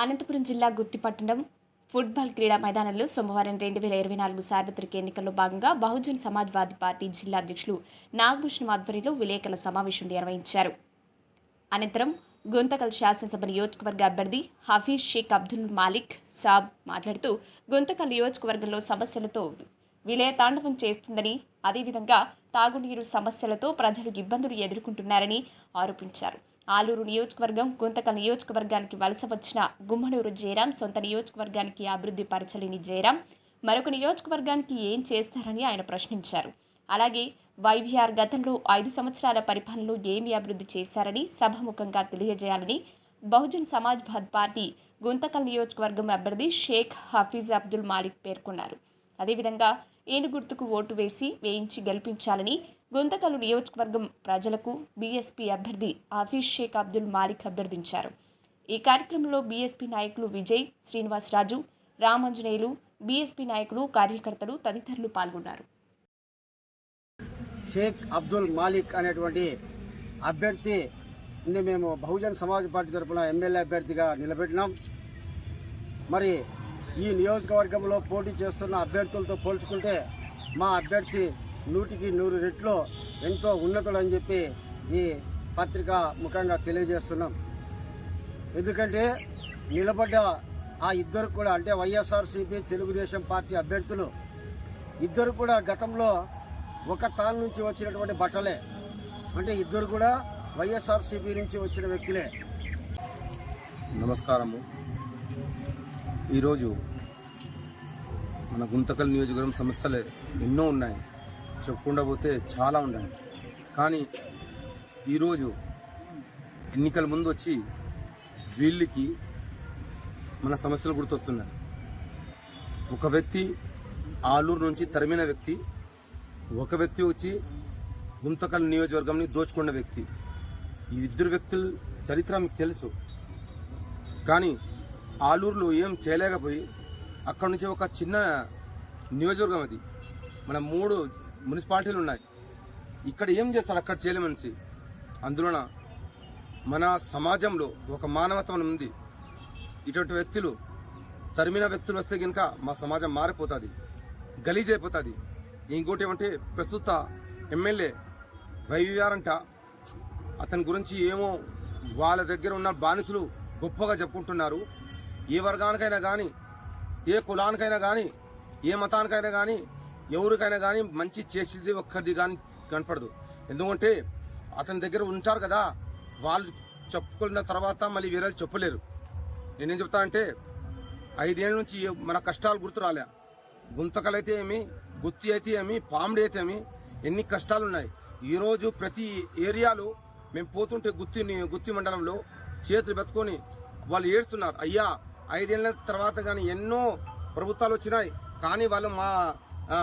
అనంతపురం జిల్లా గుత్తిపట్టణం ఫుట్బాల్ క్రీడా మైదానంలో సోమవారం రెండు వేల ఇరవై నాలుగు సార్వత్రిక ఎన్నికల్లో భాగంగా బహుజన్ సమాజ్వాదీ పార్టీ జిల్లా అధ్యక్షులు నాగభూషణ్ ఆధ్వర్యంలో విలేకరుల సమావేశం నిర్వహించారు. అనంతరం గుంతకల్ శాసనసభ నియోజకవర్గ అభ్యర్థి హఫీజ్ షేక్ అబ్దుల్ మాలిక్ సాబ్ మాట్లాడుతూ గుంతకల్ నియోజకవర్గంలో సమస్యలతో విలయతాండవం చేస్తుందని అదేవిధంగా తాగునీరు సమస్యలతో ప్రజలు ఇబ్బందులు ఎదుర్కొంటున్నారని ఆరోపించారు. ఆలూరు నియోజకవర్గం గుంతకల్ నియోజకవర్గానికి వలస వచ్చిన గుమ్మనూరు జయరాం సొంత నియోజకవర్గానికి అభివృద్ధి పరచలేని జయరాం మరొక నియోజకవర్గానికి ఏం చేస్తారని ఆయన ప్రశ్నించారు. అలాగే వైవిఆర్ గతంలో ఐదు సంవత్సరాల పరిపాలనలో ఏమి అభివృద్ధి చేశారని సభాముఖంగా తెలియజేయాలని బహుజన్ సమాజ్వాద్ పార్టీ గుంతకల్ నియోజకవర్గం అభ్యర్థి షేక్ హఫీజ్ అబ్దుల్ మాలిక్ పేర్కొన్నారు. అదేవిధంగా ఏనుగుర్తుకు ఓటు వేసి వేయించి గెలిపించాలని గుంతకలు నియోజకవర్గం ప్రజలకు బీఎస్పీ అభ్యర్థి ఆఫీస్ షేక్ అబ్దుల్ మాలిక్ అభ్యర్థించారు. ఈ కార్యక్రమంలో బీఎస్పీ నాయకులు విజయ్ శ్రీనివాసరాజు రామాంజనేయులు బీఎస్పీ నాయకులు కార్యకర్తలు తదితరులు పాల్గొన్నారు. షేక్ అబ్దుల్ మాలిక్ అనేటువంటి అభ్యర్థి మేము బహుజన్ సమాజ్ పార్టీ తరఫున ఎమ్మెల్యే అభ్యర్థిగా నిలబెట్టినాం. మరి ఈ నియోజకవర్గంలో పోటీ చేస్తున్న అభ్యర్థులతో పోల్చుకుంటే మా అభ్యర్థి నూటికి నూరు రెట్లు ఎంతో ఉన్నతుడు అని చెప్పి ఈ పత్రిక ముఖంగా తెలియజేస్తున్నాం. ఎందుకంటే నిలబడ్డ ఆ ఇద్దరు కూడా అంటే వైఎస్ఆర్సీపీ తెలుగుదేశం పార్టీ అభ్యర్థులు ఇద్దరు కూడా గతంలో ఒక తాను నుంచి వచ్చినటువంటి బట్టలే. అంటే ఇద్దరు కూడా వైఎస్ఆర్సీపీ నుంచి వచ్చిన వ్యక్తులే. నమస్కారము. ఈరోజు మన గుంతకల్ నియోజకవర్గం సమస్యలు ఎన్నో ఉన్నాయి. చెప్పుకుండా పోతే చాలా ఉన్నాయి కానీ ఈరోజు ఎన్నికల ముందు వచ్చి వీళ్ళకి మన సమస్యలు గుర్తొస్తున్నాయి. ఒక వ్యక్తి ఆలూరు నుంచి తరిమిన వ్యక్తి ఒక వ్యక్తి వచ్చి గుంతకల్ నియోజకవర్గంని దోచుకున్న వ్యక్తి. ఈ ఇద్దరు వ్యక్తుల చరిత్ర మీకు తెలుసు. కానీ ఆలూరులో ఏం చేయలేకపోయి అక్కడ నుంచి ఒక చిన్న నియోజకవర్గం అది. మన మూడు మున్సిపాలిటీలు ఉన్నాయి. ఇక్కడ ఏం చేస్తారు? అక్కడ చేయలేమనిసి అందులోన మన సమాజంలో ఒక మానవత్వం ఉంది. ఇటువంటి వ్యక్తులు తరిమిన వ్యక్తులు వస్తే కనుక మా సమాజం మారిపోతుంది గలీజ్ అయిపోతుంది. ఇంకోటి ఏమంటే ప్రస్తుత ఎమ్మెల్యే వైవిఆర్ అంట అతని గురించి ఏమో వాళ్ళ దగ్గర ఉన్న బానిసలు గొప్పగా చెప్పుకుంటున్నారు. ఏ వర్గానికైనా కానీ ఏ కులానికైనా కానీ ఏ మతానికైనా కానీ ఎవరికైనా కానీ మంచి చేసేది ఒక్కరిది కానీ కనపడదు. ఎందుకంటే అతని దగ్గర ఉంటారు కదా వాళ్ళు చెప్పుకున్న తర్వాత మళ్ళీ వేరే చెప్పలేరు. నేనేం చెప్తా అంటే ఐదేళ్ళ నుంచి మన కష్టాలు గుర్తు రాలే. గుంతకలైతే ఏమి గుత్తి అయితే ఏమి పాముడి అయితే ఏమి ఎన్ని కష్టాలు ఉన్నాయి. ఈరోజు ప్రతి ఏరియాలో మేము పోతుంటే గుత్తి గుత్తి మండలంలో చేతులు బతుకొని వాళ్ళు ఏడుస్తున్నారు. అయ్యా ఐదేళ్ళ తర్వాత కానీ ఎన్నో ప్రభుత్వాలు వచ్చినాయి. కానీ వాళ్ళు మా ఆ,